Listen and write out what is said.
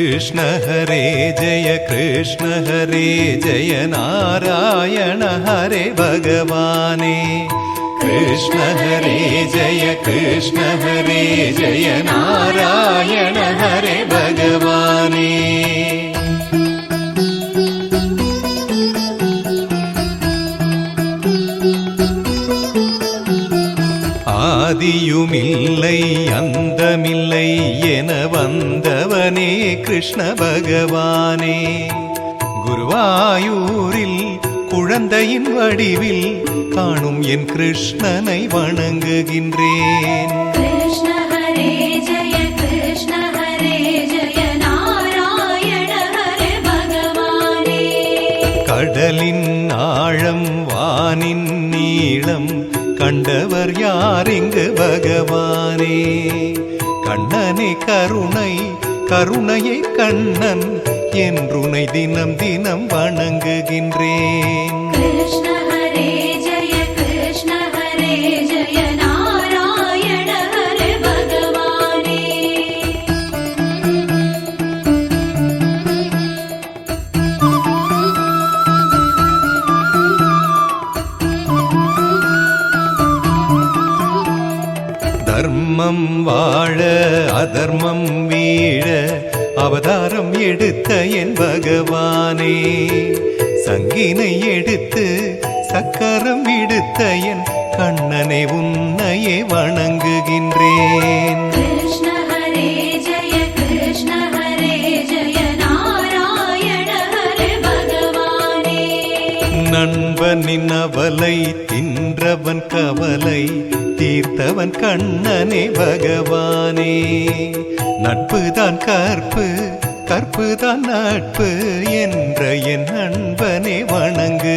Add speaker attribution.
Speaker 1: कृष्ण हरे जय कृष्ण हरे जय नारायण हरे भगवाने। कृष्ण हरे जय कृष्ण हरे जय नारायण ஆதியுமில்லை அந்தமில்லை என வந்தவனே கிருஷ்ண பகவானே. குருவாயூரில் குழந்தையின் வடிவில் காணும் என் கிருஷ்ணனை வணங்குகின்றேன். கடலின் ஆழம் வானின் நீளம் கண்டவர் யார்? இங்கு பகவானே. கண்ணனே கருணை கருணையை கண்ணன் என்றுனை தினம் தினம் வணங்குகின்றேன். தர்மம் வாழ அதர்மம் வீழ அவதாரம் எடுத்த என் பகவானே. சங்கினை எடுத்து சக்கரம் எடுத்த என் கண்ணனை உன்னையே வணங்குகின்றேன்.
Speaker 2: நன்
Speaker 1: இவனின் அவலை தின்றவன் கவலை தீர்த்தவன் கண்ணனே பகவானே. நட்புதான் கற்பு கற்புதான் நட்பு என்ற என் அன்பனே வணங்கு.